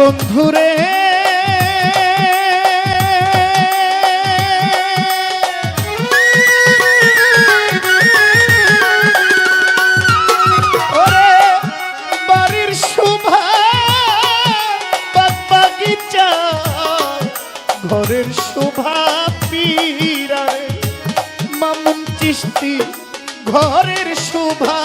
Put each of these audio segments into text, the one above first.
বন্ধুরে ঘরের শোভা পীরারে মামুন চিস্তি ঘরের শোভা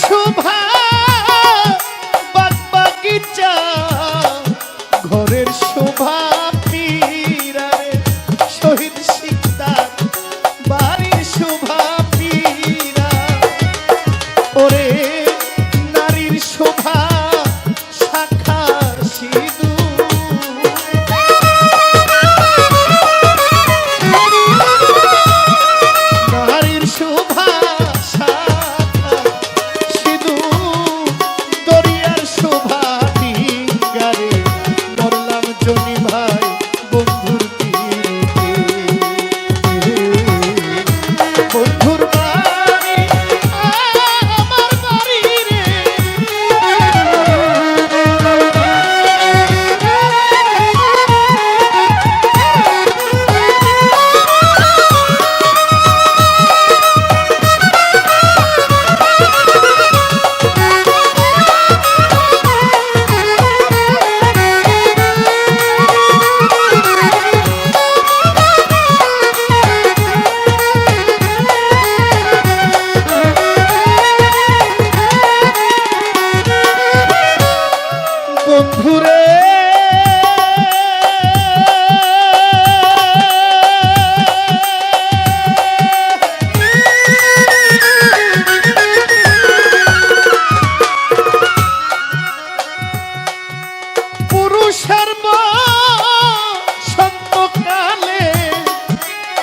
শোভা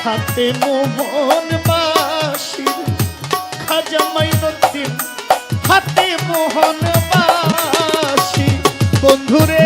হাতে মোহন বাসির খাজা মাইনুদ্দিন হাতে মোহন বাসি বন্ধুরে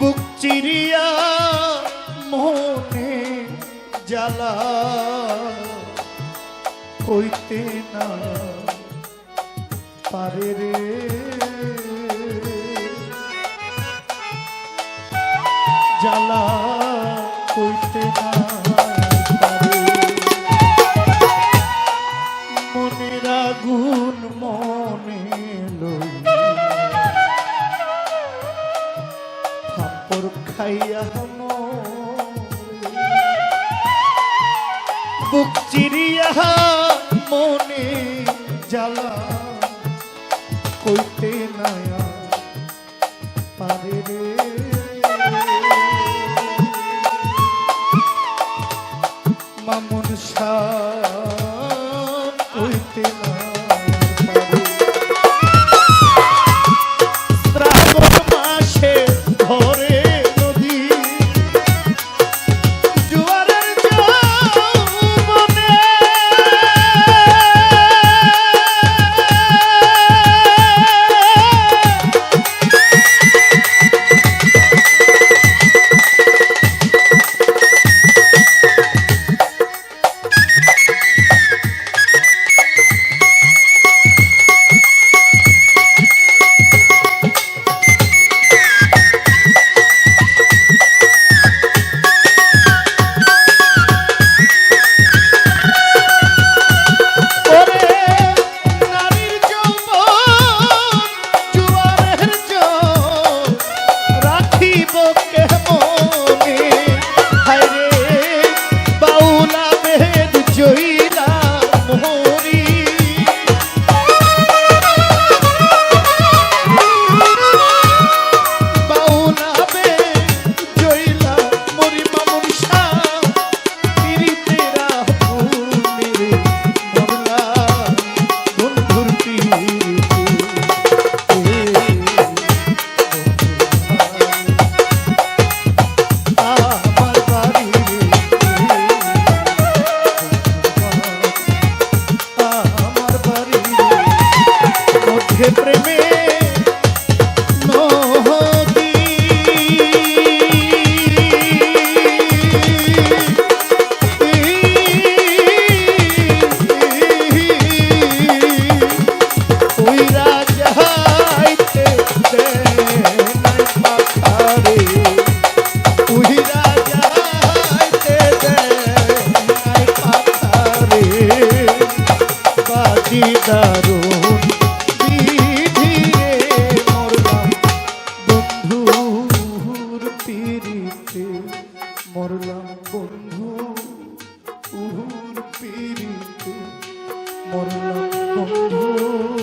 বুক চিরিয়া মনে জ্বালা। কইতে না পারে রে। জ্বালা কইতে না আগুন মনে লই। থাপড় খাইয়া বুক চিরিয়া মনে জ্বালা। কইতে না পিড়িতে মরলাম বন্ধু উহুর পিড়িতে মরলাম বন্ধু।